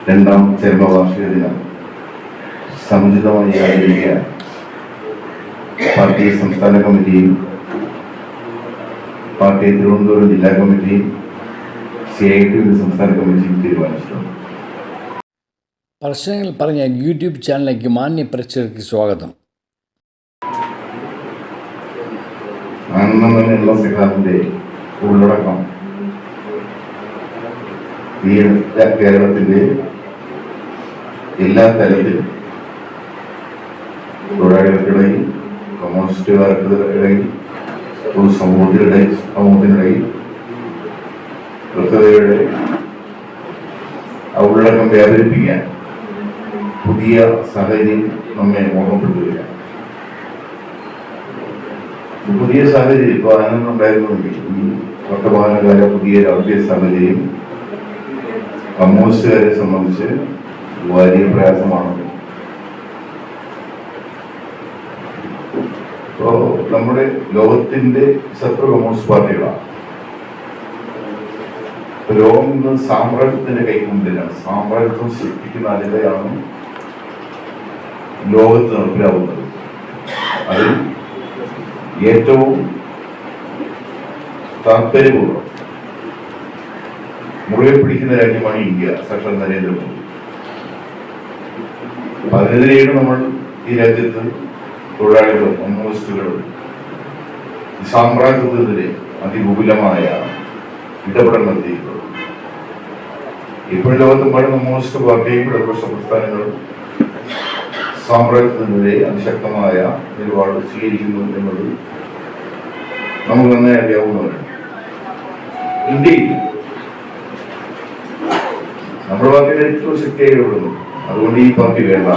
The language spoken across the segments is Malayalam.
രണ്ടാം ചരമവാർഷിക ദിനം. സമുചിതമായി ആചരിക്കാൻ പാർട്ടി സംസ്ഥാന കമ്മിറ്റിയും പാർട്ടി തിരുവനന്തപുരം ജില്ലാ കമ്മിറ്റിയും സി ഐ ടി സംസ്ഥാന കമ്മിറ്റിയും തീരുമാനിച്ചിട്ടുണ്ട്. പ്രശ്നങ്ങൾ പറഞ്ഞ യൂട്യൂബ് ചാനലിലേക്ക് മാന്യ പ്രേക്ഷകർക്ക് സ്വാഗതം. ആനന്ദം തന്നെയുള്ള സിദ്ധാന്തിന്റെ ഉള്ളടക്കം ഈ കേരളത്തിന്റെ എല്ലാ തലത്തിലും തൊഴിലാളികൾക്കിടയിൽ കമ്മ്യൂണിസ്റ്റുകാർക്കിടയിൽ സമൂഹത്തിനിടയിൽ സമൂഹത്തിനിടയിൽ കൃത്യതയുടെ ഉള്ളടക്കം വ്യാപരിപ്പിക്കാൻ പുതിയ സാഹചര്യം നമ്മെ ഓർമ്മപ്പെടുത്തുകയാണ്. പുതിയ സാഹചര്യം ഇപ്പോൾ ആനന്ദം ഉണ്ടായിരുന്നുവെങ്കിൽ ഈ വർത്തമാനകാല പുതിയ രാഷ്ട്രീയ സാഹചര്യം കമ്മ്യൂണിസ്റ്റുകാരെ സംബന്ധിച്ച് വലിയ പ്രയാസമാണ്. ഇപ്പോ നമ്മുടെ ലോകത്തിന്റെ ശത്രു കമ്മ്യൂണിസ്റ്റ് പാർട്ടികളാണ് ലോകം ഇന്ന് സാമ്രാജ്യത്തിന്റെ കൈക്കൊണ്ടിലാണ് സാമ്രാജ്യത്വം സൃഷ്ടിക്കുന്ന അതിലെയാണ് ലോകത്ത് നടപ്പിലാവുന്നത്? അതിൽ ഏറ്റവും താല്പര്യപൂർവം മുറുകെ പിടിക്കുന്ന രാജ്യമാണ് ഇന്ത്യ സാക്ഷാൽ നരേന്ദ്രമോദി. അതിനെതിരെയാണ് നമ്മൾ ഈ രാജ്യത്ത് തൊഴിലാളികളും കമ്മ്യൂണിസ്റ്റുകളും സാമ്രാജ്യത്തിനെതിരെ അതിവിപുലമായ ഇടപെടൽ നടത്തിയിട്ടുള്ളത് ഇപ്പോൾ ലോകത്തെമ്പാടും കമ്മ്യൂണിസ്റ്റ് പാർട്ടിയും ഇടതുപക്ഷ പ്രസ്ഥാനങ്ങളും സാമ്രാജ്യത്തിനെതിരെ അതിശക്തമായ നിലപാട് സ്വീകരിക്കുന്നു എന്നത് നമുക്ക് നന്നായി അറിയാവുന്നവരാണ് ഇന്ത്യയിൽ നമ്മുടെ പാർട്ടിയുടെ ഏറ്റവും ശക്തിയായി ഇടപെടുന്നു അതുകൊണ്ട് ഈ പാർട്ടി വേണ്ട.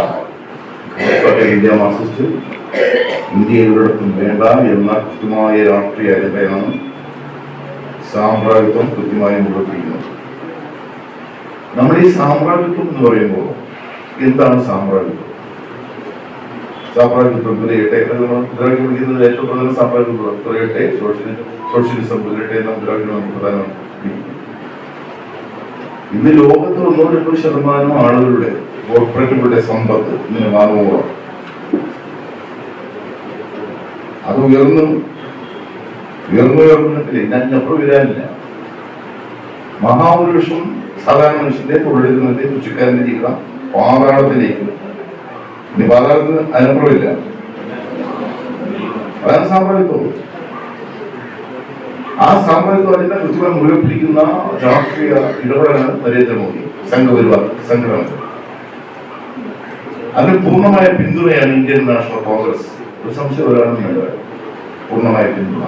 ഇന്ത്യ മാർസിസ്റ്റ് ഇന്ത്യ ഒരിടത്തും വേണ്ട എന്ന കൃത്യമായ രാഷ്ട്രീയ അജണ്ടയാണ് സാമ്രാജ്യത്വം കൃത്യമായി മുന്നോട്ടിരിക്കുന്നത് നമ്മൾ ഈ സാമ്രാജ്യത്വം എന്ന് പറയുമ്പോൾ എന്താണ് സാമ്രാജ്യത്വം? ഇന്ന് ലോകത്ത് തൊണ്ണൂറ് ശതമാനം ആളുകളുടെ കോർപ്പറേറ്റുകളുടെ സമ്പത്ത് ഇങ്ങനെ മാനവമാണ് അത് ഉയർന്നു ഉയർന്നു ഉയർന്നിട്ടില്ല. ഇതിനപ്പുറം വരാനില്ല. മഹാപുരുഷം സാധാരണ മനുഷ്യന്റെ തൊഴിലെടുക്കുന്നതിന്റെ കൃഷിക്കാരന്റെ ജീവിതം പാതാളത്തിലേക്ക്. ഇനി പാതാളത്തിന് അതിനപ്പുറമില്ല അതാണ് സാമ്രാജ്യത്വം ആ സാമ്രാജ്യത്വം അതിന്റെ കുച്ചിക്കാരൻ മുഴുവൻ പിടിക്കുന്ന രാഷ്ട്രീയ ഇടപെടലാണ് നരേന്ദ്രമോദി. സംഘപരിവാർ സംഘടന അതിന് പൂർണമായ പിന്തുണയാണ് ഇന്ത്യൻ നാഷണൽ കോൺഗ്രസ്. ഒരു സംശയം ഒരാളും പൂർണമായ പിന്തുണ.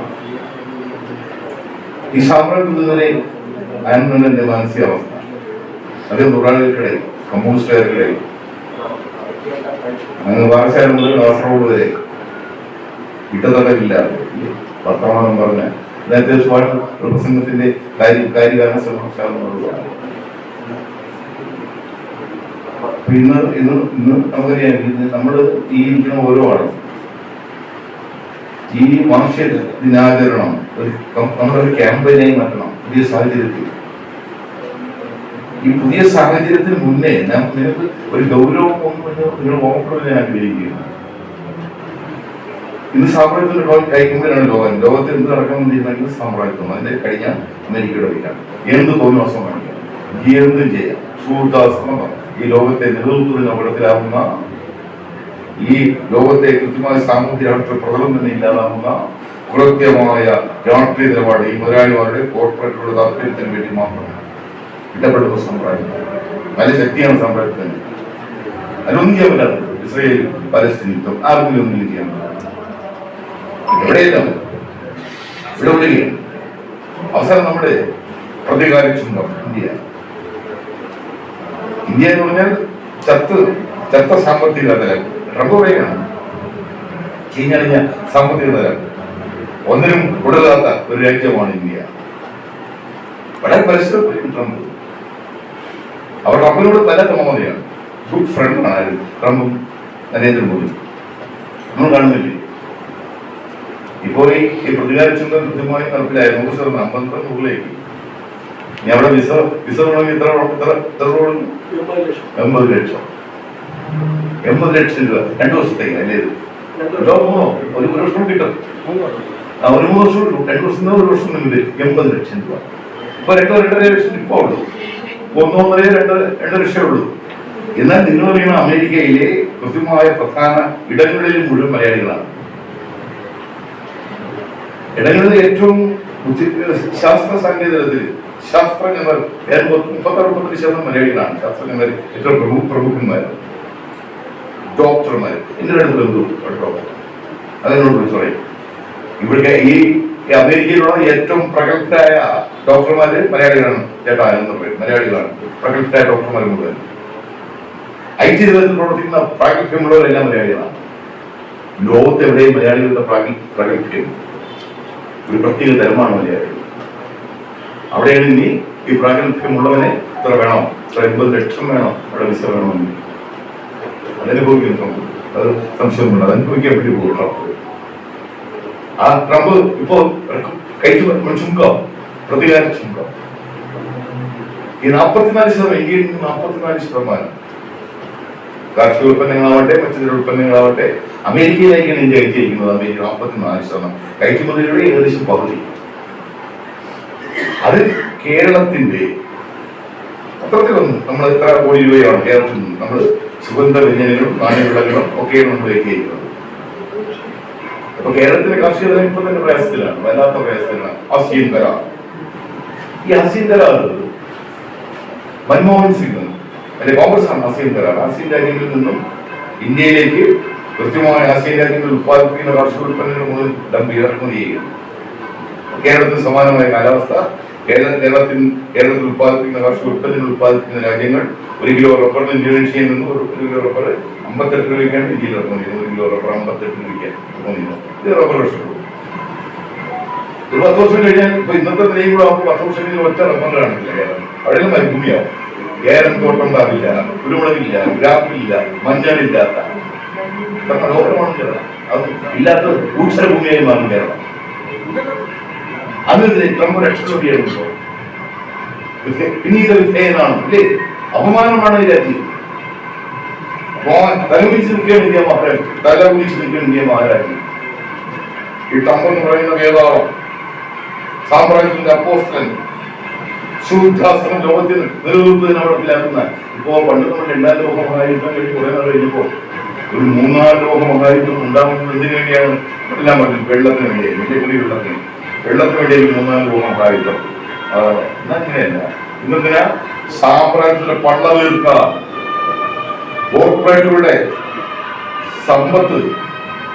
ഈ സാമ്രാജ്യത്തിനെതിരെ ആനന്ദന്റെ മാനസികാവസ്ഥ. അത് തൊഴിലാളികൾക്കിടയിൽ കമ്മ്യൂണിസ്റ്റുകാർക്കിടയിൽ അങ്ങ് പാറശാല മുതൽ കാസർഗോഡ് വരെ ഇട്ടതടവില്ല വർത്തമാനം പറഞ്ഞ. നേരത്തെ ഒരു പ്രസംഗത്തിന്റെ കാര്യ കാര്യകാരണ ശ്രമം ഇന്ന് ഇന്ന് ഇന്ന് നമുക്കറിയാം നമ്മൾ ഈ ഇരിക്കുന്ന ഓരോ ആളും. ഈ വാർഷിക ദിനാചരണം ഒരു ഒരു ക്യാമ്പയിനായി മാറ്റണം പുതിയ സാഹചര്യത്തിൽ. ഈ പുതിയ സാഹചര്യത്തിന് മുന്നേ ഞാൻ നിനക്ക് ഒരു ഗൗരവം ഒന്നും നിങ്ങൾ ഓർമ്മപ്പെടുന്ന ഞാൻ ആഗ്രഹിക്കുന്നു ഇന്ന് സാമ്രാജ്യത്തിന് ലോകം കൈക്കുമ്പോഴാണ് ലോകം. ലോകത്തിൽ എന്ത് നടക്കണം ചെയ്യുന്നെങ്കിൽ സാമ്രാജ്യത്വം അതിന്റെ കഴിഞ്ഞ അമേരിക്കയുടെ വയ്ക്കാം എന്ത് തോന്നിവാസം കാണിക്കാം? എന്തും ചെയ്യാം? സുഹൃത്താശ്രമം ഈ ലോകത്തെ നിലനിർത്തുന്ന അപകടത്തിലാവുന്ന ഈ ലോകത്തെ കൃത്യമായ സാമൂഹ്യ രാഷ്ട്രീയ പ്രകടനം ഇല്ലാതാവുന്ന കൃത്യമായ രാഷ്ട്രീയ നിലപാട് ഈ മുതലാളിമാരുടെ കോർപ്പറേറ്റുകളുടെ താല്പര്യത്തിന് വേണ്ടി മാത്രം ഇടപെടുന്ന സമ്പ്രദായം. നല്ല ശക്തിയാണ് സമ്പ്രദായത്തിന്. അതിനൊന്നും ഇസ്രയേൽ പലസ്തീൻ ആർക്കും ഒന്നും ചെയ്യാൻ. പറ്റില്ല ഇവിടെ വിടുകയാണ് അവസാനം നമ്മുടെ പ്രതികാരക്ഷുണ്ടം ഇന്ത്യ. ഇന്ത്യ എന്ന് പറഞ്ഞാൽ ചത്ത് ചത്ത സാമ്പത്തിക നില. ട്രംപ് പറയുകയാണ് ചീഞ്ഞളിഞ്ഞ സാമ്പത്തിക നില. ഒന്നിനും കൊടുക്കാത്ത ഒരു രാജ്യമാണ് ഇന്ത്യ. വളരെ പരിശ്രമം ട്രംപ്. അവർ ട്രംപിനോട് പല മമതയാണ് ഗുഡ് ഫ്രണ്ടാണ് ആര് ട്രംപും നരേന്ദ്രമോദി നമ്മൾ കാണുന്നില്ലേ? ഇപ്പോൾ ഈ പ്രതികാര ചിന്ത കൃത്യമായി നടപ്പിലായ നൂറ് ശതമാനം പന്ത്രണ്ട് നൂറിലേക്ക് ഇനി അവിടെ വിസ വിസ വേണമെങ്കിൽ ഇത്ര ഇത്ര ഇത്ര എൺപത് ലക്ഷം. എൺപത് ലക്ഷം. രൂപ. രണ്ടു വർഷത്തേക്ക് അല്ലേ ഇത്? ഒരു ഒരു വർഷം കിട്ടും. ആ ഒരു മൂന്ന് വർഷം കിട്ടും. രണ്ടു വർഷം ഒരു വർഷം മുന്നിൽ എൺപത് ലക്ഷം രൂപ. ഇപ്പൊ രണ്ടോ രണ്ടര ലക്ഷം ഇപ്പൊ ഉള്ളൂ. ഒന്നൊന്നര രണ്ട് രണ്ട് ലക്ഷമേ ഉള്ളൂ. എന്നാൽ നിങ്ങൾ പറയുന്ന അമേരിക്കയിലെ കൃത്യമായ പ്രധാന ഇടങ്ങളിൽ മുഴുവൻ മലയാളികളാണ്. ഇടങ്ങളിൽ ഏറ്റവും ശാസ്ത്ര സാങ്കേതികത്തിൽ ശാസ്ത്രജ്ഞർ മുപ്പത്തി അറുപത്തി ശതമാനം മലയാളികളാണ്. ശാസ്ത്രജ്ഞർ ഏറ്റവും പ്രമുഖ പ്രമുഖന്മാർ ഡോക്ടർമാർ എന്റെ രണ്ട് ബന്ധു ഡോക്ടർ. അതിനോട് വിളിച്ചു പറയും. ഇവിടെ ഈ അമേരിക്കയിലുള്ള ഏറ്റവും പ്രഗത്ഭരായ ഡോക്ടർമാര് മലയാളികളാണ്. ചേട്ടാ എന്ന് പറയും. മലയാളികളാണ്. പ്രഗത്ഭരായ ഡോക്ടർമാർ മുഴുവൻ ഐ ടി രംഗത്ത് പ്രവർത്തിക്കുന്ന പ്രാഗൽഭ്യമുള്ളവരെല്ലാം മലയാളികളാണ്. ലോകത്തെവിടെയും മലയാളികളുടെ പ്രാഗൽ- പ്രാഗൽഭ്യം ഒരു പ്രത്യേക തരമാണ് മലയാളികൾ. അവിടെയാണ് ഇനി ഈ പ്രാഗൽഭ്യമുള്ളവനെ ഇത്ര വേണം ഇത്ര എൺപത് ലക്ഷം വേണം അവിടെ വിസ വേണമെങ്കിൽ. അതനുഭവിക്കുന്നു. അത് സംശയമുണ്ട് അതനുഭവിക്കാൻ വേണ്ടി പോകും ട്രംപ് ആ ട്രംപ് ഇപ്പോ കയറ്റി ചുങ്കം പ്രതികാര ചുങ്കം ഈ നാൽപ്പത്തിനാല് ശതമാനം ഇന്ത്യയിൽ നാൽപ്പത്തിനാല് ശതമാനം. കാർഷിക ഉൽപ്പന്നങ്ങളാവട്ടെ മറ്റു ഉൽപ്പന്നങ്ങളാവട്ടെ അമേരിക്കയിലേക്കാണ് ഇന്ത്യ കയറ്റിയിരിക്കുന്നത്. അമേരിക്ക നാൽപ്പത്തിനാല് ശതമാനം. കയറ്റുമതിയുടെ ഏകദേശം പകുതി. അത് കേരളത്തിന്റെ അത്രത്തിലൊന്നും നമ്മൾ എത്ര കോടി രൂപയാണ് കേരളത്തിൽ നിന്ന്. നമ്മൾ സുഗന്ധ വ്യഞ്ജനങ്ങളും നാണ്യവിളകളും ഒക്കെയാണ് നമ്മൾ കയറ്റിയിരിക്കുന്നത് അപ്പൊ കേരളത്തിലെ കാർഷിക തലം ഇപ്പൊ തന്നെ പ്രയാസത്തിലാണ്. വല്ലാത്ത പ്രയാസത്തിലാണ്. അസീന്തര ഈ അസീന്തര മൻമോഹൻ സിംഗ് അല്ലെ കോൺഗ്രസ് ആണ് അസീന്തര ആസിയൻ രാജ്യങ്ങളിൽ നിന്നും ഇന്ത്യയിലേക്ക് കൃത്യമായ ആസിയൻ രാജ്യങ്ങളിൽ ഉത്പാദിപ്പിക്കുന്ന കാർഷിക ഉൽപ്പന്നങ്ങൾ മുതൽ ഡംപ് ഇറക്കുമതി ചെയ്യുക കേരളത്തിന് സമാനമായ കാലാവസ്ഥ കേരളത്തിൽ കേരളത്തിൽ ഉത്പാദിപ്പിക്കുന്ന കാർഷിക ഉൽപ്പന്നങ്ങൾ ഉത്പാദിപ്പിക്കുന്ന രാജ്യങ്ങൾ ഒരു കിലോ റബ്ബറിന് ഇന്തോനേഷ്യയിൽ നിന്ന് ഒരു കിലോ റബ്ബർ അമ്പത്തെട്ട് രൂപയ്ക്കാണ് ഇന്ത്യയിൽ ഇറക്കുന്നത്. ഒരു കിലോ റബ്ബർ അമ്പത്തെട്ട് രൂപയ്ക്ക് ഇറക്കുമതി ചെയ്യുന്നത്. ഇത് റബ്ബർ കർഷകർ ഒരു പത്ത് വർഷം കഴിഞ്ഞാൽ ഇപ്പൊ ഇന്നത്തെ നിലയും കൂടെ ആകുമ്പോൾ പത്ത് വർഷം കഴിഞ്ഞാൽ ഒറ്റ റബ്ബർ കാണില്ല കേരളം. അവിടെ മരുഭൂമിയാവും. ഏലം തോട്ടം ഉണ്ടാവില്ല കുരുമുളകില്ല ഗ്രാപ്പില്ല മഞ്ഞളില്ലാത്ത. മനോഹരമാണ് കേരളം. അത് ഇല്ലാത്ത ഭൂക്ഷരഭൂമിയായി മാറും കേരളം. അതിനെതിരെ ട്രംപ് രക്ഷപ്പെടുകയാണല്ലോ പിന്നീട് വിധേയനാണ് അല്ലേ അപമാനമാണ് ഈ രാജ്യം. തലകുലിച്ച് നിൽക്കുകയാണ് ഇന്ത്യ മഹാരാജ്യം തലകുലിച്ച് നിൽക്കുകയാണ് ഇന്ത്യ ഈ ട്രംപ് എന്ന് പറയുന്ന വേദാളം സാമ്രാജ്യത്തിന്റെ അപ്പോസ്റ്റൻ ശുദ്ധാസനം ലോകത്തിൽ നിലനിൽപ്പതിന് നടപ്പിലാക്കുന്ന ഇപ്പോ പണ്ട് നമ്മൾ രണ്ടാം ലോക മഹായുദ്ധം കഴിഞ്ഞ് കുറെ നാൾ കഴിഞ്ഞപ്പോ ഒരു മൂന്നാം ലോക മഹായുദ്ധം ഉണ്ടാകുന്നത് എന്തിനു വേണ്ടിയാണ്? എല്ലാം പറഞ്ഞു. വെള്ളത്തിന് വേണ്ടിയായിരുന്നു. വെള്ളത്തിന് വേണ്ടി. ഒരു മൂന്നാം ഗുണം എന്നാ അങ്ങനെയല്ല ഇന്നെന്തിനാ? സാമ്രാജ്യത്തിന്റെ പള്ള തീർക്ക കോർപ്പറേറ്റുകളുടെ സമ്പത്ത്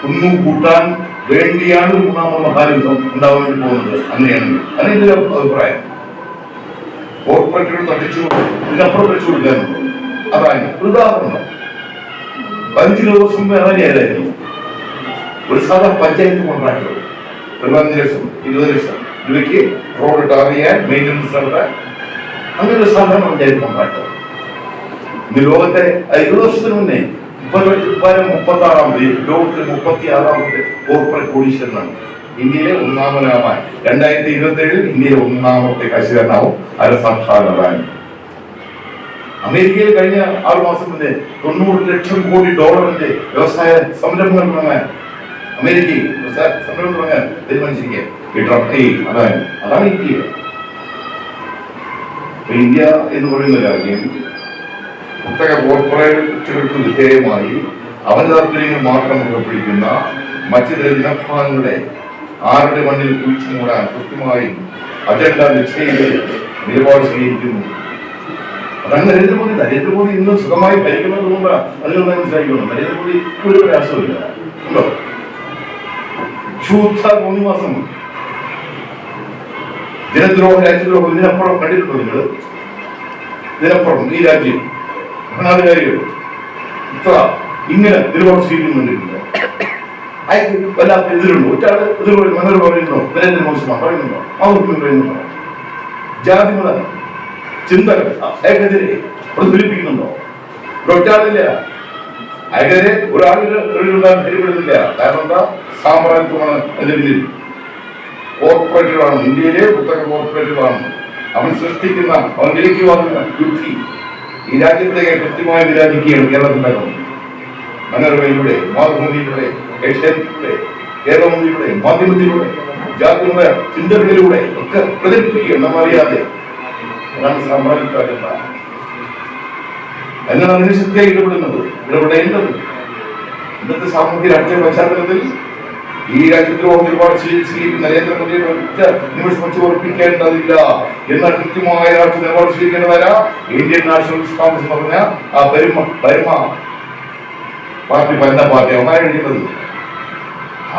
കുന്നും കൂട്ടാൻ വേണ്ടിയാണ് മൂന്നാമത് മഹായുദ്ധം ഉണ്ടാവാൻ പോകുന്നത്. അങ്ങനെയാണ്. അങ്ങനെ ഒരു അഭിപ്രായം? കോർപ്പറേറ്റുകൾ തട്ടിച്ചു ഇതിനപ്പുറം വെച്ചു കൊടുക്കാനുണ്ട് അതാണ് ഉദാഹരണം. പതിനഞ്ച് ദിവസം വേറെ ഒരു സാധാരണ പഞ്ചായത്ത് കോൺട്രാക്ടർ. പതിനഞ്ച് ലക്ഷം ഇരുപത് ലക്ഷം രൂപയ്ക്ക് റോഡ് ടാർ ചെയ്യാൻ മെയിന്റനൻസ് നടത്താൻ അങ്ങനെ ഒരു സാധാരണ പഞ്ചായത്ത് ഉണ്ടാക്കുക ഇന്ന് ലോകത്തെ ഇരുപത് വർഷത്തിന് മുന്നേ മുപ്പത്തി ആറാമത് ലോകത്തിലെ മുപ്പത്തി ആറാമത്തെ കോർപ്പറേറ്റ് കോടീശ്വരനാണ് ഇന്ത്യയിലെ ഒന്നാമനാമാൻ രണ്ടായിരത്തി ഇരുപത്തി ഏഴിൽ ഇന്ത്യയിലെ ഒന്നാമത്തെ കാശുകാരനാവും അരസാക്ഷാൽ അദാനി അമേരിക്കയിൽ കഴിഞ്ഞ ആറു മാസം മുന്നേ തൊണ്ണൂറ് ലക്ഷം കോടി ഡോളറിന്റെ വ്യവസായ സംരംഭങ്ങൾ അമേരിക്കയിൽ ഇന്ത്യ എന്ന് പറയുന്ന രാജ്യം പുസ്തക കോർപ്പറേറ്റുകൾക്ക് വിധേയമായി അവന്റെ താല്പര്യങ്ങൾ മാത്രം മുഖപ്പിടിക്കുന്ന മറ്റു ചില ജനഭാഗങ്ങളുടെ ആരുടെ മണ്ണിൽ കുഴിച്ചു മൂടാൻ കൃത്യമായും അജണ്ട നിശ്ചയിച്ച് നിലപാട് സ്വീകരിക്കുന്നു. അതാണ് നരേന്ദ്രമോദി നരേന്ദ്രമോദി ഇന്ന് സുഖമായി ഭരിക്കുന്നത് കൊണ്ട് അതിൽ മനസ്സിലാക്കിക്കൊണ്ട് നരേന്ദ്രമോദി ഒരു പ്രയാസമില്ല ഉണ്ടോ? ശുദ്ധ ഭൂമിവാസം ജനദ്രോഹം രാജ്യദ്രോഹം ഇതിനപ്പുറം കണ്ടിട്ടുണ്ടോ നിങ്ങൾ? ഇതിനപ്പുറം ഈ രാജ്യം. ഭരണാധികാരികൾ. ഇത്ര ഇങ്ങനെ നിലപാട് സ്വീകരിക്കുന്നുണ്ടില്ല അയാൾക്ക് വല്ലാത്ത എതിരുണ്ട്. ഒറ്റാൾ എതിർ പറയും മനോർ പറയുന്നോ. നരേന്ദ്രമോദിമാർ പറയുന്നുണ്ടോ മുഖ്യമന്ത്രി പറയുന്നുണ്ടോ ജാതി മത ചിന്തകൾ അയാൾക്കെതിരെ പ്രതിഫലിപ്പിക്കുന്നുണ്ടോ? ഒറ്റാളില്ല അയാൾക്കെതിരെ ഒരാളിൽ ധൈര്യപ്പെടുന്നില്ല കാരണം എന്താ? സാമ്രാജ്യമാണ് അതിന്റെ കോർപ്പറേറ്റുകളാണ് ഇന്ത്യയിലെ പുസ്തക കോർപ്പറേറ്റുകളാണ് അവൻ സൃഷ്ടിക്കുന്ന അവൻ വിലയ്ക്ക് വാങ്ങുന്ന യുക്തി ഈ രാജ്യത്തെ കൃത്യമായി നിരാജിക്കുകയാണ് കേരളത്തിനകം. മനോരമയിലൂടെ മാതൃഭൂമിയിലൂടെ ഏഷ്യാനെറ്റിലൂടെ കേരളമൂലിലൂടെ മാധ്യമത്തിലൂടെ ജാതിയുടെ ചിന്തകളിലൂടെ ഒക്കെ പ്രചരിപ്പിക്കുകയാണ് നമ്മൾ അറിയാതെ സാമ്രാജ്യത്വ എന്നാണ് അതിനെ ശക്തിയായി ഇടപെടുന്നത്. ഇടപെടേണ്ടത് ഇന്നത്തെ സാമൂഹ്യ രാഷ്ട്രീയ പശ്ചാത്തലത്തിൽ ഈ രാജ്യത്തിൽ ഒരുപാട് ശ്രീ ശ്രീ ഒറ്റ നിമിഷം വെച്ച് ഉറപ്പിക്കേണ്ടതില്ല എന്നാൽ കൃത്യമായ രാഷ്ട്രീയ നിലപാട് സ്വീകരിക്കേണ്ടതല്ല ഇന്ത്യൻ നാഷണലിസ്റ്റ് കോൺഗ്രസ് എന്ന് പറഞ്ഞ ആ പരിമ പരിമ പാർട്ടി ഭരണ പാർട്ടി അവന്മാരെ കഴിക്കുന്നത്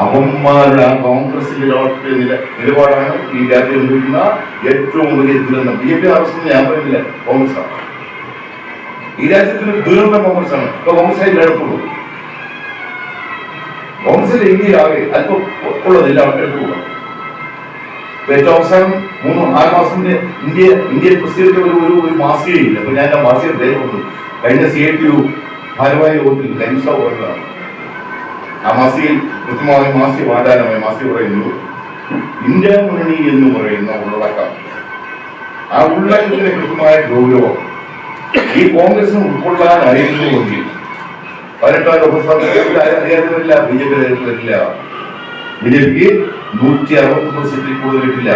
അവന്മാരുടെ ആ കോൺഗ്രസിന്റെ രാഷ്ട്രീയ നില നിലപാടാണ് ഈ രാജ്യം ഏറ്റവും വലിയ ദുരന്തം. ബി ജെ പി ആവശ്യം ഞാൻ പറയുന്നില്ല കോൺഗ്രസ് ആണ്. ഈ രാജ്യത്തിന് ദുരന്ത കോൺഗ്രസ് ഇപ്പൊ കോൺഗ്രസ് എടുക്കുള്ളൂ. കോൺഗ്രസിന്റെ ഇന്ത്യയിലാകെ അല്പം ഉള്ളതില്ല ഏറ്റവും അവസാനം മൂന്ന് നാല് മാസത്തിന്റെ ഇന്ത്യ ഇന്ത്യൻ പ്രസിദ്ധീകരിച്ച ഒരു ഒരു മാസികയില്ല അപ്പൊ ഞാൻ എന്റെ മാസിക പേര് കൊടുത്തു കഴിഞ്ഞ സി ഐ ടി യു ഭാരവാഹി യോഗത്തിൽ ആ മാസികയിൽ കൃത്യമായ മാസിക വാദാനമായി മാസിക പറയുന്നു. ഇന്ത്യ മുന്നണി എന്ന് പറയുന്ന ഉള്ളടക്കം. ആ ഉള്ളടക്കത്തിന് കൃത്യമായ ഗൗരവം. ഈ കോൺഗ്രസിന് ഉൾക്കൊള്ളാനായിരുന്നുവെങ്കിൽ പതിനെട്ടാം ലോക്സഭാ അധികാരം ബി ജെ പി വരില്ല ബി ജെ പിക്ക് നൂറ്റി അറുപത്തൊമ്പത് സീറ്റിൽ കൂടുതൽ കിട്ടില്ല.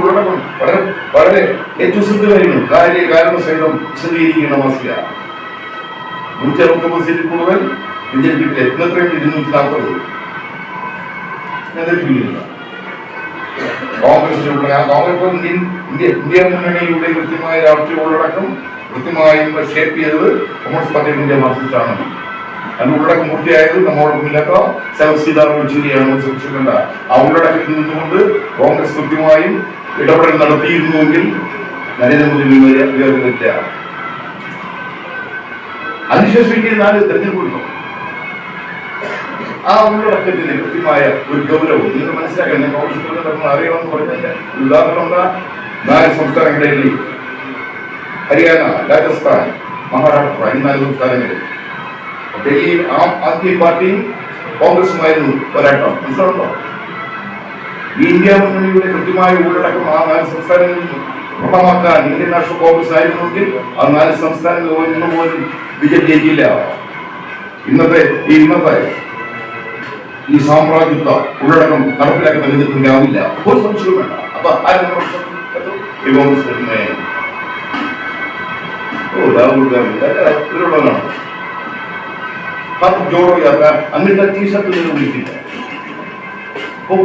ഉള്ളടക്കം വളരെ വളരെ ഏറ്റവും ശ്രദ്ധമായിരുന്നു കാര്യ കാരണം സഹിതം വിശദീകരിക്കുന്ന അമാസിക. നൂറ്റി അറുപത്തൊമ്പത് സീറ്റിൽ കൂടുതൽ ബി ജെ പിക്ക് എത്രയും ഇരുന്നൂറ്റി നാൽപ്പത്. കിട്ടിയില്ല കോൺഗ്രസിലുള്ള ആ കോൺഗ്രസ് ഇന്ത്യ ഇന്ത്യ മുന്നണിയിലൂടെ കൃത്യമായ രാഷ്ട്രീയ ഉള്ളടക്കം കൃത്യമായി ഷേപ്പ് ചെയ്തത് കോൺഗ്രസ് പാർട്ടിയുടെ ഇന്ത്യ മാർസിസ്റ്റാണ് അതിന് ഉള്ളടക്കം പൂർത്തിയായത് നമ്മോടൊപ്പമില്ലാത്ത ശരത് സീതാറാം യെച്ചൂരിയാണ് സൂക്ഷിക്കേണ്ട. ആ ഉള്ളടക്കത്തിൽ നിന്നുകൊണ്ട് കോൺഗ്രസ് കൃത്യമായും ഇടപെടൽ നടത്തിയിരുന്നുവെങ്കിൽ നരേന്ദ്രമോദി വിവേകില്ല അതിനുശേഷം ഇന്ത്യ നാല് തെരഞ്ഞെടുപ്പ് ആ ഉള്ളടക്കത്തിന് കൃത്യമായ ഒരു ഗൗരവം. നിങ്ങൾ മനസ്സിലാക്കണം ഞാൻ കോൺഗ്രസ് പ്രവർത്തകർ അറിയണമെന്ന് പറഞ്ഞതിന്റെ ഉദാഹരണം നാല് സംസ്ഥാനങ്ങളിൽ ഹരിയാന രാജസ്ഥാൻ മഹാരാഷ്ട്ര ഈ നാല് സംസ്ഥാനങ്ങളിൽ ഡൽഹിയിൽ ആം ആദ്മി പാർട്ടിയും കോൺഗ്രസുമായിരുന്നു പോരാട്ടം. മനസ്സിലുണ്ടോ ഇന്ത്യ മുന്നണിയുടെ കൃത്യമായ ഉള്ളടക്കം ആ നാല് സംസ്ഥാനങ്ങളിൽ പ്രകടമാക്കാൻ ഇന്ത്യൻ നാഷണൽ കോൺഗ്രസ് ആയിരുന്നെങ്കിൽ ആ നാല് സംസ്ഥാനങ്ങളിൽ പോലും ബി ഇന്നത്തെ ഈ ഇന്നത്തെ ഈ സാമ്രാജ്യത്വ ഉള്ളടക്കം നടപ്പിലാക്കാൻ എതിർപ്പില്ലാവില്ല ഒരു സംശയവും വേണ്ട. അപ്പൊ ആരും രാഹുൽ ഗാന്ധി. ഇപ്പൊ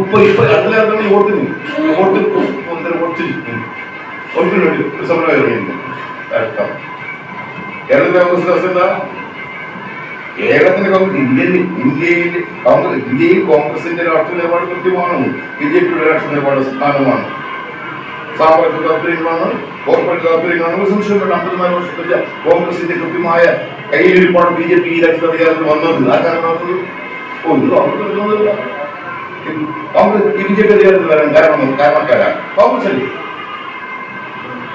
കേരളത്തിലെ കേരളത്തിലെ കോൺഗ്രസ് ഇന്ത്യയിൽ ഇന്ത്യയിൽ കോൺഗ്രസ് ഇന്ത്യയിൽ കോൺഗ്രസിന്റെ രാഷ്ട്രീയ നിലപാട് കൃത്യമാണ്. ബി ജെ പിയുടെ രാഷ്ട്രീയ നിലപാട് സ്ഥാനമാണ്. സാമ്പത്തിക താല്പര്യങ്ങളാണ് കോർപ്പറേറ്റ് താല്പര്യങ്ങളാണ്. സംശയപ്പെട്ട അമ്പതിനാല് വർഷത്തിലെ കോൺഗ്രസിന്റെ കൃത്യമായ കയ്യിലിരിപ്പാണ് ബി ജെ പി ഈ അധികാരത്തിൽ വന്നത്. ആ കാരണമാണ് ഓ കോൺഗ്രസ് ബി ജെ പി അധികാരത്തിൽ വരാൻ കാരണം കാരണക്കാരാണ് കോൺഗ്രസ് അല്ലേ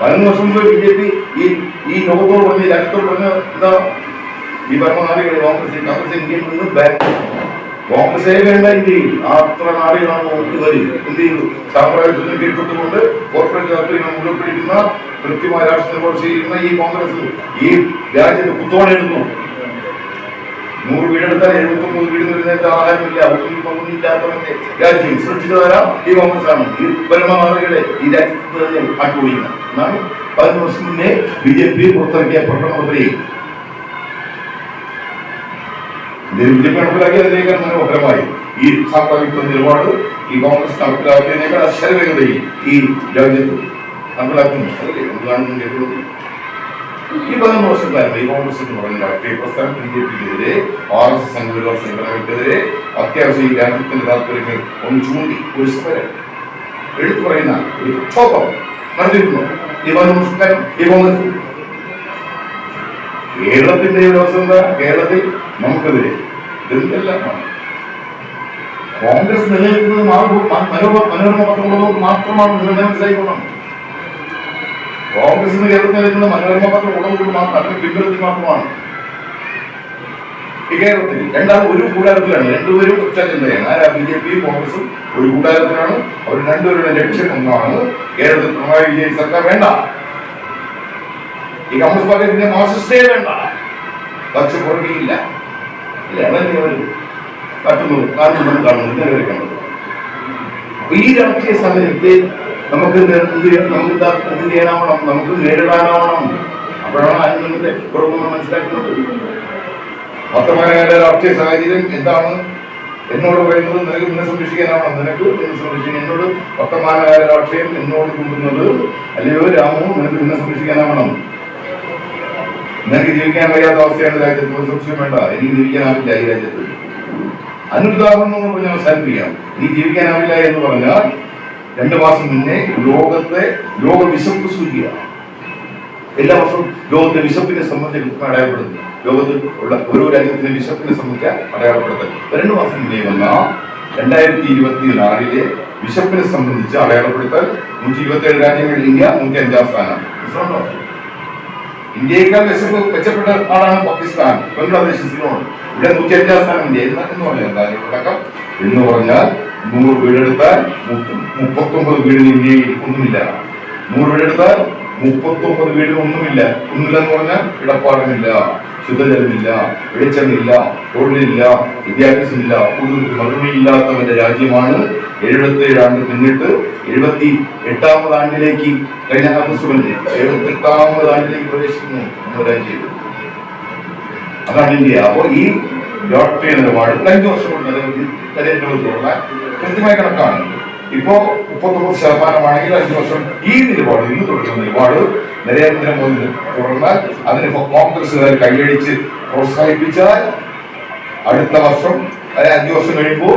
പതിനൊന്ന് വർഷം ബി ജെ പി ഈ ഈ ലോകത്തോട് പറഞ്ഞ് രാജ്യത്തോട് പറഞ്ഞ എന്താ ഈ പറഞ്ഞ പരമനാടുകൾ കോൺഗ്രസ് കോൺഗ്രസ് ഇന്ത്യയിൽ നിന്ന് ബാക്ക് കോൺഗ്രസേ വേണ്ട ഇന്ത്യയിൽ. അത്ര നാടുകളാണ് വരിക. എന്ത് ചെയ്തു? സാമ്രാജ്യത്തിന് കീഴ്പ്പെട്ടുകൊണ്ട് കോർപ്പറേറ്റ് താല്പര്യങ്ങൾ മുകളിൽ പിടിക്കുന്ന കൃത്യമായ രാഷ്ട്രീയ സ്വീകരിക്കുന്ന ഈ കോൺഗ്രസ് ഈ രാജ്യത്ത് കുത്തോടെടുന്നു നൂറ് വീടെടുത്താൽ എഴുപത്തി ഒമ്പത് വീട് വരുന്നതിന്റെ ആഹാരമില്ല ഒന്നും പങ്കുമില്ലാത്തവന്റെ രാജ്യം സൃഷ്ടിച്ചതാരാ ഈ കോൺഗ്രസ് ആണ് ഈ പരമാവധികളെ ഈ രാജ്യത്ത് തന്നെ ആട്ടുപിടിക്കുന്നത് എന്നാണ് പതിനൊന്ന് വർഷം മുന്നേ ബി ജെ പി പുറത്തിറക്കിയ പ്രകടനപത്രി ഇതിൽ ബി ജെ പി നടപ്പിലാക്കിയതിനേക്കാൾ മനോഹരമായി ഈ സാമ്രാജ്യത്വ നിലപാട് ഈ കോൺഗ്രസ് നടപ്പിലാക്കിയതിനേക്കാൾ അക്ഷരവേഗതയിൽ ഈ രാജ്യത്ത് നടപ്പിലാക്കുന്നു അതല്ലേ നമ്മൾ കാണുന്നുണ്ട് എപ്പോഴും ഈ പതിനൊന്ന് വർഷക്കാലം ഈ കോൺഗ്രസ് എന്ന് പറയുന്ന രാഷ്ട്രീയ പ്രസ്ഥാനം ബി ജെ പിക്കെതിരെ ആർ എസ് എസ് സംഘപരിവാർ സംഘടനകൾക്കെതിരെ അത്യാവശ്യം ഈ രാജ്യത്തിന്റെ താല്പര്യങ്ങൾ ഒന്ന് ചൂണ്ടി ഒരു സമരം എടുത്തു പറയുന്ന ഒരു പ്രക്ഷോഭം നടത്തിയിരുന്നു ഈ പതിനൊന്ന് വർഷക്കാലം ഈ കോൺഗ്രസ് കേരളത്തിന്റെ ഒരു അവസ്ഥ എന്താ കേരളത്തിൽ നമുക്കെതിരെ കോൺഗ്രസ് നിലനിൽക്കുന്നത് മാതൃ- മ- മനോരമ പത്രമുള്ളവർക്ക് മാത്രമാണ് നിങ്ങൾ മനസ്സിലായിക്കൊള്ളണം. കോൺഗ്രസിന് കേരളത്തിൽ നിലനിൽക്കുന്ന മനോരമ പത്രം ഉള്ളതുകൊണ്ട് മാത്രം അല്ലെങ്കിൽ പിൻബലത്തിൽ മാത്രമാണ്. കേരളത്തിൽ രണ്ടാളും ഒരു കൂടാരത്തിലാണ്. രണ്ടുപേരും ഒറ്റ ചിന്തയാണ് ആരാ? ബി ജെ പി കോൺഗ്രസും ഒരു കൂടാരത്തിലാണ്. അവർ രണ്ടുപേരുടെ ലക്ഷ്യം ഒന്നാണ് കേരളത്തിൽ പിണറായി വിജയൻ സർക്കാർ വേണ്ട. ഈ കമ്മ്യൂണിസ്റ്റ് പാർട്ടി പിന്നെ മാർക്സിസ്റ്റേ വേണ്ട. പക്ഷെ പുറകില്ല ഈ രാഷ്ട്രീയ സമരത്തെ നമുക്ക് ചെയ്യാനാവണം നമുക്ക് നേരിടാനാവണം. അപ്പോഴാണ് നമ്മൾ മനസ്സിലാക്കുന്നത്. വർത്തമാനകാല രാഷ്ട്രീയ സാഹചര്യം എന്താണ്? എന്നോട് പറയുന്നത് നിനക്ക് നിന്നെ സംരക്ഷിക്കാനാവണം. നിനക്ക് നിന്നെ സംരക്ഷിക്കാൻ എന്നോട് വർത്തമാനകാല രാഷ്ട്രീയം എന്നോട് കൂട്ടുന്നത്. അല്ലയോ രാമു നിനക്ക് നിന്നെ സംരക്ഷിക്കാനാവണം. നിനക്ക് ജീവിക്കാൻ കഴിയാത്ത അവസ്ഥയാണ് രാജ്യത്ത് സംശയം വേണ്ട. എനിക്ക് ജീവിക്കാനാവില്ല ഈ രാജ്യത്ത്. അനുദാഹരണം എന്ന് പറഞ്ഞാൽ അവസാനിപ്പിക്കാം. നീ ജീവിക്കാനാവില്ല എന്ന് പറഞ്ഞാൽ രണ്ടു മാസം മുന്നേ ലോകത്തെ ലോക വിശപ്പ് സൂചിക എല്ലാ വർഷവും ലോകത്തെ വിശപ്പിനെ സംബന്ധിച്ച് അടയാളപ്പെടുന്നു ലോകത്തിൽ ഉള്ള ഓരോ രാജ്യത്തിന്റെ വിശപ്പിനെ സംബന്ധിച്ച് അടയാളപ്പെടുത്തൽ രണ്ടു മാസം മുന്നേ വന്ന രണ്ടായിരത്തി ഇരുപത്തി നാലിലെ വിശപ്പിനെ സംബന്ധിച്ച് അടയാളപ്പെടുത്തൽ നൂറ്റി ഇരുപത്തി ഏഴ് രാജ്യങ്ങളിൽ ഇന്ത്യ നൂറ്റി അഞ്ചാം സ്ഥാനം? ഇന്ത്യയേക്കാൾ വിശപ്പ് മെച്ചപ്പെട്ട നാടാണ് പാകിസ്ഥാൻ ബംഗ്ലാദേശ് ഇവിടെ നൂറ്റി അഞ്ചാം സ്ഥാനം ഇന്ത്യ. എന്ന് പറഞ്ഞാൽ കാര്യം അടക്കം. എന്ന് പറഞ്ഞാൽ നൂറ് വീടെടുത്താൽ മുപ്പത്തി ഒമ്പത് വീടിന് ഇന്ത്യയിൽ ഒന്നുമില്ല. നൂറ് വീടെടുത്താൽ മുപ്പത്തി ഒമ്പത് വീടിന് ഒന്നുമില്ല. ഒന്നുമില്ല എന്ന് പറഞ്ഞാൽ ഇടപ്പാടമില്ല ശുദ്ധജലമില്ല വെളിച്ചമില്ല തൊഴിലില്ല വിദ്യാഭ്യാസമില്ല ഒരു മറുപടിയില്ലാത്തവന്റെ രാജ്യമാണ്. എഴുപത്തി ഏഴാണ്ട് പിന്നിട്ട് എഴുപത്തി എട്ടാമത് ആണ്ടിലേക്ക് കഴിഞ്ഞ ആഗസ്റ്റ് എഴുപത്തി എട്ടാമത് ആണ്ടിലേക്ക് പ്രവേശിക്കുന്നു നമ്മുടെ രാജ്യം. അതാണ് ഇന്ത്യ. അപ്പോൾ ഈ രാഷ്ട്രീയ നിലപാട് അഞ്ചു വർഷം കൊണ്ട് നരേന്ദ്രമോദിയുള്ള കൃത്യമായ കണക്കാണ്. ഇപ്പോ മുപ്പത്തൊമ്പത് ശതമാനമാണെങ്കിൽ അഞ്ചു വർഷം ഈ നിലപാട് ഇന്ന് തുടരുന്ന നിലപാട് നരേന്ദ്രമോദി തുടർന്നാൽ അതിന് കോൺഗ്രസുകാർ കൈയടിച്ച് പ്രോത്സാഹിപ്പിച്ചാൽ അടുത്ത വർഷം അതായത് അഞ്ചു വർഷം കഴിയുമ്പോൾ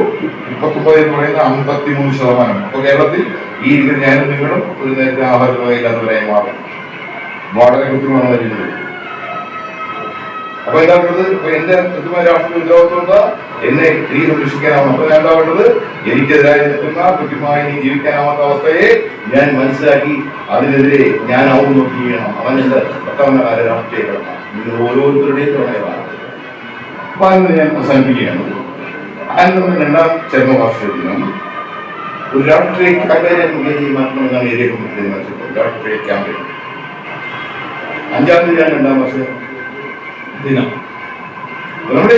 മുപ്പത്തൊമ്പത് എന്ന് പറയുന്ന അമ്പത്തി മൂന്ന് ശതമാനം. അപ്പൊ കേരളത്തിൽ ഈ ഇരിക്കുന്ന ഞാനും നിങ്ങളും ഒരു നേരത്തെ ആഹാരമില്ലാത്തവരായി മാറും. വളരെ കൃത്യമാണ് വരുന്നത്. അപ്പൊ എന്താ വേണ്ടത് ഇപ്പൊ എന്റെ കൃത്യമായ രാഷ്ട്രീയ ഉദ്യോഗസ്ഥ എന്നെ നീ സംരക്ഷിക്കാനാവും അപ്പൊ ഞാൻ എന്താ വേണ്ടത് എനിക്കെതിരായി നിൽക്കുന്ന കൃത്യമായി നീ ജീവിക്കാനാവാത്ത അവസ്ഥയെ ഞാൻ മനസ്സിലാക്കി അതിനെതിരെ ഞാൻ അവർ നോക്കി ചെയ്യണം അവൻ എന്റെ പത്തവനകാല രാഷ്ട്രീയ ഘടന നിങ്ങൾ ഓരോരുത്തരുടെയും തുടങ്ങിയതാണ് അപ്പൊ അതിന് ഞാൻ അവസാനിപ്പിക്കുകയാണ്. അതിന് രണ്ടാം ചരമവാർഷിക ഒരു രാഷ്ട്രീയ ക്യാമ്പയിനെ മുഖേന മാറ്റണമെന്നാണ് ഏരിയ കമ്മിറ്റി തീരുമാനിച്ചിട്ടുള്ളത് രാഷ്ട്രീയ ക്യാമ്പയിൻ. അഞ്ചാം തീയതിയാണ് രണ്ടാം വർഷ. ദിനം. നമ്മുടെ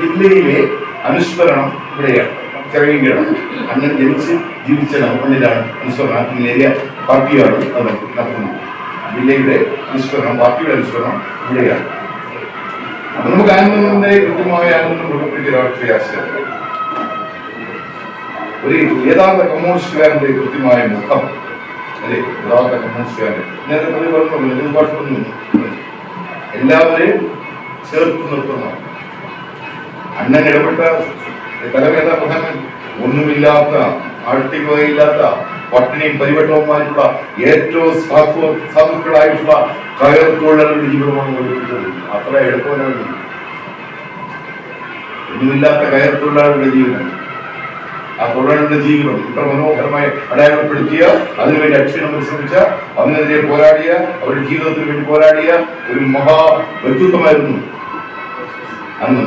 ജില്ലയിലെ അനുസ്മരണം ഇവിടെയാണ്. ചെറിയാണ് അണ്ണൻ ജനിച്ച് ജീവിച്ച നമ്മളിലാണ് അനുസ്മരണം. ഏരിയ പാർട്ടിയാണ് അത് നടത്തുന്നത്. ജില്ലയുടെ അനുസ്മരണം പാർട്ടിയുടെ അനുസ്മരണം ഇവിടെയാണ്. അപ്പൊ നമുക്ക് ആനന്ദന്റെ കൃത്യമായ ആനന്ദം ഒരു യഥാർത്ഥ കമ്മ്യൂണിസ്റ്റുകാരന്റെ കൃത്യമായ മുഖം. അല്ലെ? യഥാർത്ഥ കമ്മ്യൂണിസ്റ്റുകാരൻ നേരത്തെ പറഞ്ഞു എല്ലാവരെയും ചേർത്ത് നിർത്തുന്ന അണ്ണൻ ഇടപെട്ട തലവേദ പ്രധാനൻ ഒന്നുമില്ലാത്ത അഴുത്തിക്കുകയില്ലാത്ത പട്ടിണിയും പരിവട്ടവുമായിട്ടുള്ള ഏറ്റവും സാധു സാധുക്കളായിട്ടുള്ള കയർ തൊഴിലാളികളുടെ ജീവിതമാണ് പഠിപ്പിച്ചത് അത്ര എളുപ്പമാണ് ഒന്നുമില്ലാത്ത കയർ തൊഴിലാളികളുടെ ജീവിതം. ആ തൊഴിലാളികളുടെ ജീവിതം ഇത്ര മനോഹരമായി അടയാളപ്പെടുത്തിയ അതിനുവേണ്ടി അക്ഷരം പരിശ്രമിച്ച അതിനെതിരെ പോരാടിയ അവരുടെ ജീവിതത്തിന് വേണ്ടി പോരാടിയ ഒരു മഹാ വ്യക്തിത്വമായിരുന്നു അന്ന്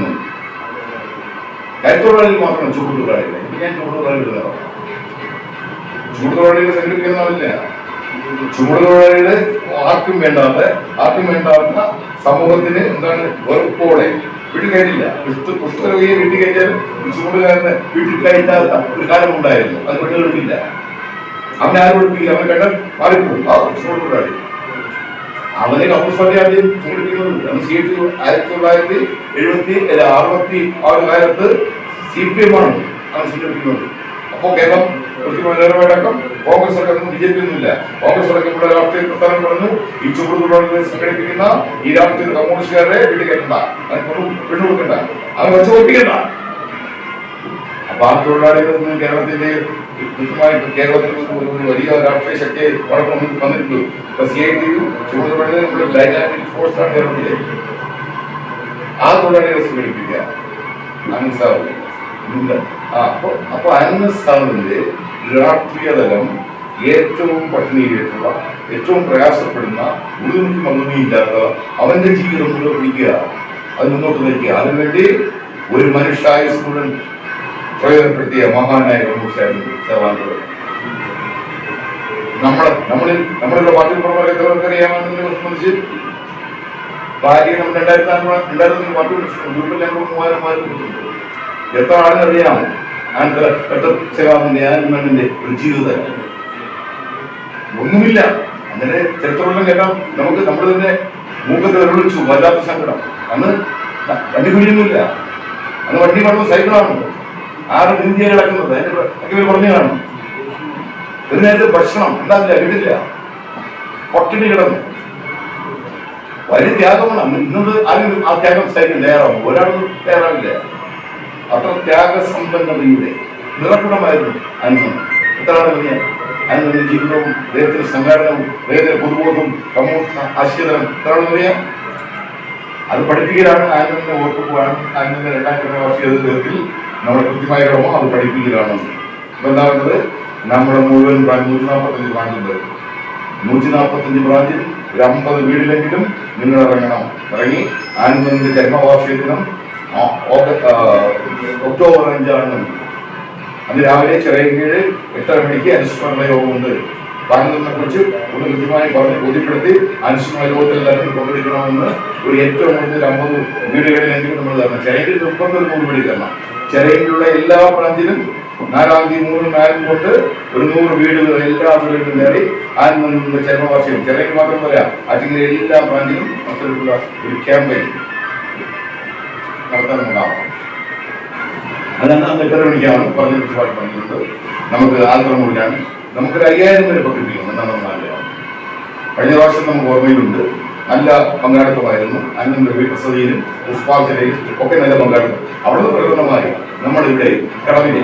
കയത്തൊഴിലാളികൾ മാത്രം ചൂടുതൊഴിലാളികൾ ഞാൻ ചൂടുതൊഴിലാളികൾ ചൂടുതൊഴിലാളികൾ സംഘടിപ്പിക്കുന്നവരില്ല ആർക്കും വേണ്ടാത്ത ആർക്കും വേണ്ടാത്ത സമൂഹത്തിന് എന്താണ് വെറുപ്പോടെ വീട്ടിൽ കയറ്റില്ല ക്രിസ്തുരോഗിയെ വീട്ടിൽ കയറ്റാൻ ചൂടുകാരന് വീട്ടിൽ കയറ്റാത്ത ഒരു കാലം ഉണ്ടായിരുന്നു. അത് പെണ്ണുകൾക്കില്ല അവനെ ആരും പഠിപ്പിക്കില്ല അവനെ കണ്ടാൽ മാറിപ്പോകും. ആ ചൂടുതൊഴിലാളി അവനെ കമ്മ്യൂണിസ്റ്റ് ആദ്യം സംഘടിപ്പിക്കുന്നത് അന്ന് സി ആയിരത്തി തൊള്ളായിരത്തി എഴുപത്തി അറുപത്തി ആ ഒരു കാലത്ത് സി പി എം ആണ് ആണ് സംഘടിപ്പിക്കുന്നത് അപ്പോ കേരളം കൃത്യമായടക്കം കോൺഗ്രസ് അടക്കം ബി കോൺഗ്രസ് അടക്കമുള്ള രാഷ്ട്രീയ പ്രസ്ഥാനം പറഞ്ഞു ഈ ചുവടുതൊഴിലാളികളെ സംഘടിപ്പിക്കുന്ന ഈ രാഷ്ട്രീയ കമ്മ്യൂണിസ്റ്റുകാരെ വീട്ടിൽ കയറ്റണ്ട കൊടുക്കണ്ട വെച്ച് അപ്പൊ ആ തൊഴിലാളികൾ ഇന്ന് കേരളത്തിന്റെ കൃത്യമായി കേരളത്തിൽ ഒരു വലിയ രാഷ്ട്രീയ ശക്തിയെ വളർന്നു വന്നിട്ടുണ്ട്. ഇപ്പൊ കേരളത്തിലെ. ആ തൊഴിലാളികളെ സംഘടിപ്പിക്കുക ആ അപ്പൊ അപ്പൊ അന്ന സാറിന്റെ രാഷ്ട്രീയ തലം ഏറ്റവും പട്ടിണിയിലേക്കുള്ള ഏറ്റവും പ്രയാസപ്പെടുന്ന ഉള്ളിലേക്ക് മങ്ങുന്നില്ലാത്ത അവന്റെ ജീവിതം മുന്നോട്ട് പിടിക്കുക. അത് മുന്നോട്ട് നയിക്കുക. അതിനുവേണ്ടി ഒരു മനുഷ്യായ മുഴുവൻ പ്രയോജനപ്പെടുത്തിയ മഹാനായ കമ്മൂസായിരുന്നു സർവാന്തരം നമ്മളെ നമ്മളിൽ നമ്മളുടെ പാർട്ടി പ്രവർത്തകർ എത്ര പേർക്ക് അറിയാമെന്നതിനെ സംബന്ധിച്ച് ഭാര്യ നമ്മൾ രണ്ടായിരത്തി രണ്ടായിരത്തി പാർട്ടി ഗ്രൂപ്പിൽ മൂവായിരം എത്ര കൊടുത്തിട്ടുണ്ട്. എത്ര ആളിനറിയാം ഞാൻ മണ്ണിന്റെ ഒരു ജീവിതം. ഒന്നുമില്ല. അങ്ങനെ ചരിത്രമെല്ലാം കേട്ടാൽ നമുക്ക് നമ്മൾ തന്നെ മൂക്കത്തിൽ വിളിച്ചു വല്ലാത്ത സങ്കടം. അന്ന് വണ്ടി പിടിയൊന്നുമില്ല. അന്ന് വണ്ടി വേണം സൈക്കിളാണ് ആറ് ഇന്ത്യ കിടക്കുന്നത്. അതിന്റെ ഒക്കെ പറഞ്ഞു കാണും. ഒരു നേരത്തെ ഭക്ഷണം ഉണ്ടാവില്ല വീടില്ല പൊട്ടിട്ട് കിടന്നു. വലിയ ത്യാഗമാണ്. നിന്നത് ആരും ആ ത്യാഗം സൈഡിൽ തയ്യാറാവും ഒരാളും തയ്യാറാവില്ല. അത്ര ത്യാഗസമ്പന്നതയുടെ നിറക്കുടമായിരുന്നു അന്ന് എത്ര ആളുകൾ അന്ന് ജീവിതവും ദൈവത്തിന്റെ സംഘാടനവും ദൈവത്തിന്റെ പൊതുബോധവും സമൂഹ ആശയതരം എത്ര ആളുകളറിയാം അത് പഠിപ്പിക്കലാണ്. വോട്ട് പോകാൻ ആനന്ദിന്റെ രണ്ടാം വാർഷികത്തിൽ നമ്മുടെ കൃത്യമായ ഇടമോ അത് പഠിപ്പിക്കലാണ് ഇപ്പൊ എന്താകുന്നത്? നമ്മുടെ മുഴുവൻ ബ്രാഞ്ച് നൂറ്റി നാൽപ്പത്തഞ്ച് ബ്രാഞ്ചുണ്ട്. നൂറ്റി നാൽപ്പത്തഞ്ച് ബ്രാഞ്ചിൽ ഒരു അമ്പത് വീടിലെങ്കിലും നിങ്ങൾ ഇറങ്ങണം ഇറങ്ങി ആനന്ദന്റെ ജന്മവാർഷികത്തിനും ഒക്ടോബർ അഞ്ചാണ് അന്ന് രാവിലെ ചെറിയ കീഴ് എട്ടര മണിക്ക് അനുസ്മരണ യോഗമുണ്ട്. ബാങ്കിനെ കുറിച്ച് ഒന്ന് കൃത്യമായി പറഞ്ഞ് ബോധ്യപ്പെടുത്തി അനുസ്മരണ യോഗത്തിൽ എല്ലാവരും പങ്കെടുക്കണമെന്ന് ഒരു ഏറ്റവും കൂടുതൽ അമ്പത് വീടുകളിലെങ്കിലും നമ്മൾ തരണം. ചെറിയ നിർബന്ധം വീട് തരണം. ചെറിയുള്ള എല്ലാ ബ്രാഞ്ചിലും നാലാം തീയതി മൂന്ന് നാലും കൊണ്ട് ഒരു നൂറ് വീടുകൾ എല്ലാ വീടുകളും കയറി ആനന്ദിന്റെ ചരമവാർഷികം ചെറിയ മാത്രം പറയാം അച്ഛന്റെ എല്ലാ ബ്രാഞ്ചിലും അത്തരത്തിലുള്ള ഒരു ക്യാമ്പയിൻ നടത്താനുണ്ടാവണം അതാണ് അന്ന് എത്ര മണിക്കാണ് പറഞ്ഞ പറഞ്ഞിട്ടുണ്ട്. നമുക്ക് മുറിക്കാൻ നമുക്കൊരു അയ്യായിരം പേര് പങ്കെടുപ്പിക്കണം എന്നാണ് ആഗ്രഹം കഴിഞ്ഞ പ്രാവശ്യം നമുക്ക് ഓർമ്മയിലുണ്ട്. നല്ല പങ്കാളിത്തമായിരുന്നു. അന്നും രവി പ്രസതിയിലും പുഷ്പാർച്ചനയിലും ഒക്കെ നല്ല പങ്കാളിത്തം. അവിടെ പ്രകടനമായി നമ്മളിവിടെ കടവിലെ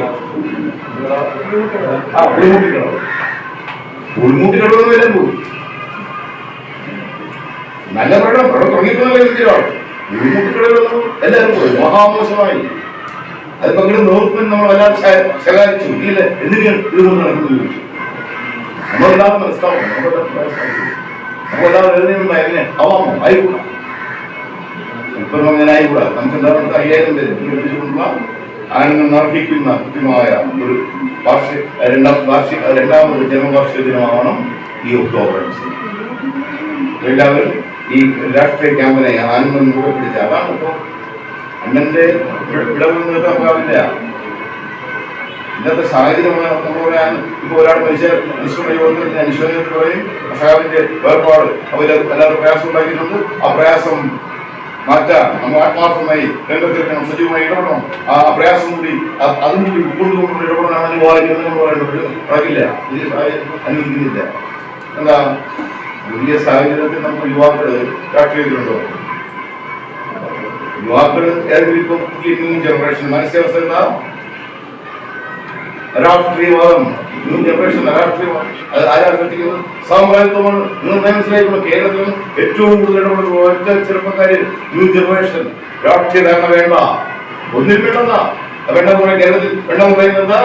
ആ പോയി നല്ല പ്രകടനം. പ്രകടനം തുടങ്ങിയിട്ടുള്ള പുളിമുട്ടിക്കടവ് എല്ലാവരും പോയി. മഹാമോശമായി. അത് പങ്കിട്ട് നോക്കുമ്പോൾ നമ്മൾ ശകാരിച്ചു. ഇല്ല എന്തിനാണ് ഇതുകൊണ്ട് നടക്കുന്നത്? ചോദിച്ചു നമ്മളെല്ലാം മനസ്സിലാവും. നമ്മളെല്ലാം എഴുതുന്നുണ്ട് എങ്ങനെ ആവാമോ ആയിക്കൂടാ? ഇപ്പൊ അങ്ങനെ ആയിക്കൂടാ നമുക്ക് നമുക്ക് അയ്യായിരം പേര് വിളിച്ചുകൊണ്ടുള്ള ആനന്ദം നർഹിക്കുന്ന കൃത്യമായ ഒരു വാർഷിക രണ്ടാം വാർഷിക രണ്ടാമത് ജന്മവാർഷിക ദിനമാവണം ഈ ഒക്ടോബർ എല്ലാവരും ഈ രാഷ്ട്രീയ ക്യാമ്പിനെ ആനന്ദം മുഖം പിടിച്ച അതാണ് ഇപ്പോൾ അണ്ണന്റെ വിടവ് നിർത്താനാവില്ല ഇന്നത്തെ സാഹചര്യമാണ് നമ്മൾ പറയാൻ ഇപ്പോൾ ഒരാൾ മരിച്ച അനുസ്മരണ യോഗത്തിൽ അനുശോചനത്തിൽ പറയും സഹാബിന്റെ വേർപാട്. അവർ എല്ലാവരും പ്രയാസം ഉണ്ടാക്കിയിട്ടുണ്ട്. ആ പ്രയാസം മാറ്റാൻ നമ്മൾ ആത്മാർത്ഥമായി രംഗത്തിരിക്കണം സജീവമായി ഇടപെടണം. ആ പ്രയാസം കൂടി അതും കൂടി ഉൾക്കൊണ്ടുകൊണ്ട് ഇടപെടണം അനിവാര്യം എന്ന് പറയുന്നത് പറയില്ല അനുവദിക്കുന്നില്ല. എന്താ? വലിയ സാഹചര്യത്തിൽ നമുക്ക് യുവാക്കൾ രാഷ്ട്രീയത്തിലുണ്ടോ? യുവാക്കൾ ഏതെങ്കിലും ഇപ്പം പുതിയ ന്യൂ ജനറേഷൻ മനസ്സിലാവസ്ഥ എന്താ? രാഷ്ട്രീയവാദം ന്യൂ ജനറേഷൻ രാഷ്ട്രീയവാദം അത് നിങ്ങൾ കേരളത്തിൽ ഏറ്റവും കൂടുതൽ ഇടപെടുന്ന ഒറ്റ ചെറുപ്പക്കാര് ന്യൂ ജനറേഷൻ രാഷ്ട്രീയ വേണ്ട. ഒന്നിൽ വേണ്ടെന്നാ വേണ്ടെന്ന് കേരളത്തിൽ. വേണ്ടെന്ന് പറയുന്നത്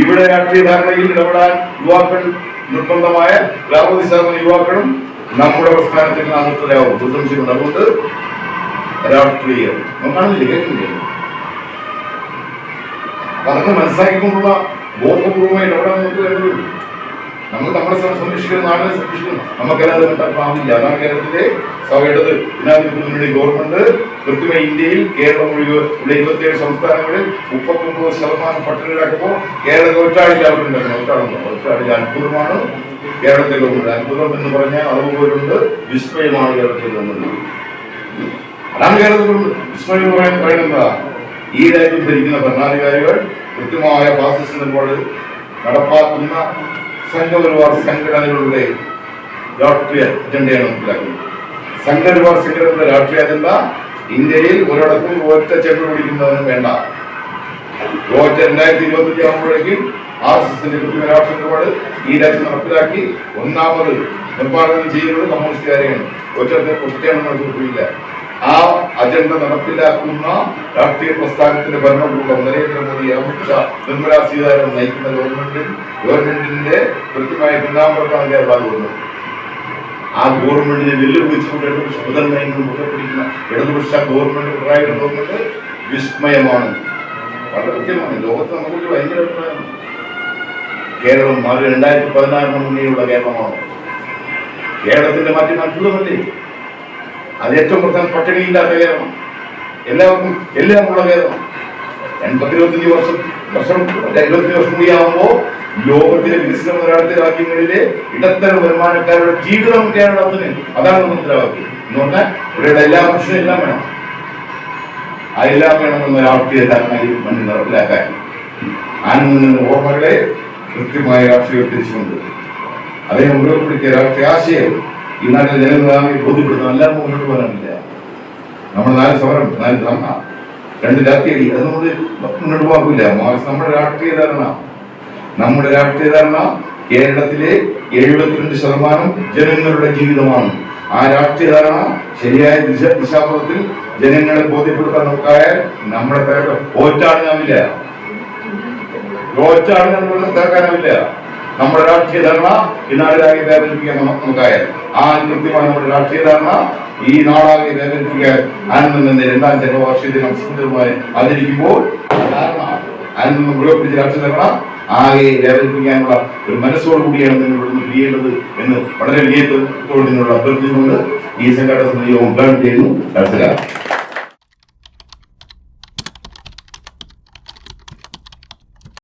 ഇവിടെ രാഷ്ട്രീയ ധാരണയിൽ ഇടപെടാൻ യുവാക്കൾ നിർബന്ധമായ ലാഭതി സാധന യുവാക്കളും നമ്മുടെ പ്രസ്ഥാനത്തിൽ നാമത്തിലാവും ദുർസംശയമുണ്ട് അതുകൊണ്ട് രാഷ്ട്രീയം. കാണില്ലേ? കേൾക്കുന്നില്ലേ? അതൊക്കെ മനസ്സിലാക്കിക്കൊണ്ടുള്ള ബോധപൂർവമായ അവിടെ നമുക്ക് വേണ്ടത് നമ്മൾ നമ്മുടെ സംരക്ഷിക്കുന്ന നാടിനെ സംരക്ഷിക്കണം നമുക്കെല്ലാം ഉണ്ടാക്കാവില്ല അതാണ് കേരളത്തിലെ സഭയുടേത് ജനാധിപത്യ മുന്നണി ഗവൺമെന്റ് കൃത്യമായി ഇന്ത്യയിൽ കേരളം ഒഴികെ ഇരുപത്തിയേഴ് സംസ്ഥാനങ്ങളിൽ മുപ്പത്തൊമ്പത് ശതമാനം പട്ടിണിയിലാക്കുമ്പോൾ കേരള ഒറ്റാളിൽ അവരുണ്ടാക്കണം ഒറ്റാളുണ്ട് ഒറ്റാളിൽ അത്ഭുതമാണ് കേരളത്തിൽ ഗവൺമെന്റ്. അത്ഭുതം എന്ന് പറഞ്ഞാൽ അതുപോലുണ്ട് വിസ്മയമാണ് കേരളത്തിൽ ഗവൺമെന്റ്. അതാണ് കേരളത്തിൽ വിസ്മയം എന്ന് പറയുന്നത് ഈ രാജ്യം ഭരിക്കുന്ന ഭരണാധികാരികൾ കൃത്യമായ ഫാസിസ്റ്റ് നടപ്പാക്കുന്ന സംഘപരിവാർ സംഘടനകളുടെ രാഷ്ട്രീയ അജണ്ടയാണ് മനസ്സിലാക്കുന്നത്. സംഘപരിവാർ സംഘടനയുടെ രാഷ്ട്രീയ അജണ്ട ഇന്ത്യയിൽ ഒരിടത്തും ഒറ്റ ചെണ്ട പിടിക്കുന്നതിനും വേണ്ട. രണ്ടായിരത്തി ഇരുപത്തി ആകുമ്പോഴേക്കും ആർ എസ് എസിന്റെ നിലപാട് ഈ രാജ്യം നടപ്പിലാക്കി. ഒന്നാമത് നിർമ്മാണം ചെയ്യുന്നത് കമ്മ്യൂണിസ്റ്റുകാരെയാണ്. ഒറ്റ ഒറ്റയാണെന്ന് മനസ്സിലില്ല ആ അജണ്ട നടപ്പിലാക്കുന്ന രാഷ്ട്രീയ പ്രസ്ഥാനത്തിന്റെ ഭരണകൂടം നരേന്ദ്രമോദി അമിത്ഷാ നിർമ്മലാ സീതാരാമൻ നയിക്കുന്ന ഗവൺമെന്റിൽ ഗവൺമെന്റിന്റെ കൃത്യമായ പിന്നാമ്പുറത്താണ് കേരള ഗവൺമെന്റ്. ആ ഗവൺമെന്റിനെ വെല്ലുവിളിച്ചുകൊണ്ട് ഇടതുപക്ഷ മുതൽ നയങ്ങൾ മുഖപ്പിടിക്കുന്ന ഇടതുപക്ഷ ഗവൺമെന്റ് പിണറായി ഗവൺമെന്റ് വിസ്മയമാണ്. വളരെ കൃത്യമാണ്. ലോകത്ത് നമുക്ക് ഭയങ്കര അഭിപ്രായമാണ്. കേരളം മാറി രണ്ടായിരത്തി പതിനാറിന് മുന്നേയുള്ള കേരളമാണ്. കേരളത്തിന്റെ മാറ്റം അത്ഭുതമല്ലേ അത് ഏറ്റവും പ്രധാനം പട്ടിണിയില്ലാത്ത കേരളം എല്ലാവർക്കും എല്ലാം ഉള്ള കേരളം എൺപത്തി ഇരുപത്തഞ്ച് വർഷം വർഷം എഴുപത്തി വർഷം കൂടി ആകുമ്പോൾ ലോകത്തിലെ വികസന മുതലാളിത്ത രാജ്യങ്ങളിലെ ഇടത്തരം വരുമാനക്കാരുടെ ജീവിതം കേരളത്തിന് അതാണ് മുദ്രാവാക്യം. എന്ന് പറഞ്ഞാൽ ഇവരുടെ എല്ലാ മനുഷ്യനും എല്ലാം വേണം. ആ എല്ലാം വേണമെന്ന രാഷ്ട്രീയ ധാരണ ഈ മണ്ണിൽ നടപ്പിലാക്കാൻ. ആനന്ദ ഓർമ്മകളെ കൃത്യമായ രാഷ്ട്രീയത്തിച്ചുകൊണ്ട് അദ്ദേഹം ഉപയോഗപ്പെടുത്തിയ രാഷ്ട്രീയ ആശയം ഈ നാട്ടിലെ ജനങ്ങളായി ബോധ്യപ്പെടുത്തണം എല്ലാം മുന്നോട്ട് പോകാനില്ല. നമ്മൾ നാല് സമരം നാല് ധർണ രണ്ട് രാഷ്ട്രീയ അത് നമ്മൾ മുന്നോട്ട് പോകില്ല നമ്മുടെ രാഷ്ട്രീയ ധാരണ. നമ്മുടെ രാഷ്ട്രീയ ധാരണ കേരളത്തിലെ എഴുപത്തിരണ്ട് ശതമാനം ജനങ്ങളുടെ ജീവിതമാണ്. ആ രാഷ്ട്രീയ ധാരണ ശരിയായ ദിശ ദിശാപഥത്തിൽ ജനങ്ങളെ ബോധ്യപ്പെടുത്താൻ നമുക്കായാൽ നമ്മുടെ തിരക്ക് ഓറ്റാടാനാവില്ല ഒറ്റാടാൻ തേക്കാനാവില്ല നമ്മുടെ രാഷ്ട്രീയ ധാരണ ഈ നാടിലാകെ വേദനിപ്പിക്കാൻ നമുക്ക് നമുക്കായാൽ. ആ കൃത്യമായ നമ്മുടെ രാഷ്ട്രീയ ധാരണ ഈ നാടാകെ വേദനിപ്പിക്കാൻ ആനന്ദന്റെ രണ്ടാം ജന്മവാർഷിക ദിനം സുന്ദരമായി ആചരിക്കുമ്പോൾ ധാരണ ആനന്ദം രാഷ്ട്രീയ ധാരണ ആകെ വേദനിപ്പിക്കാനുള്ള ഒരു മനസ്സോടുകൂടിയാണ് നിങ്ങൾ ഇവിടുന്ന് പിരിയേണ്ടത് എന്ന് വളരെ വിജയത്തോട് നിങ്ങളോട് അഭ്യർത്ഥിച്ചുകൊണ്ട് ഈ സംഘടന സമിതി ഉദ്ഘാടനം ചെയ്യുന്നു. നമസ്കാരം.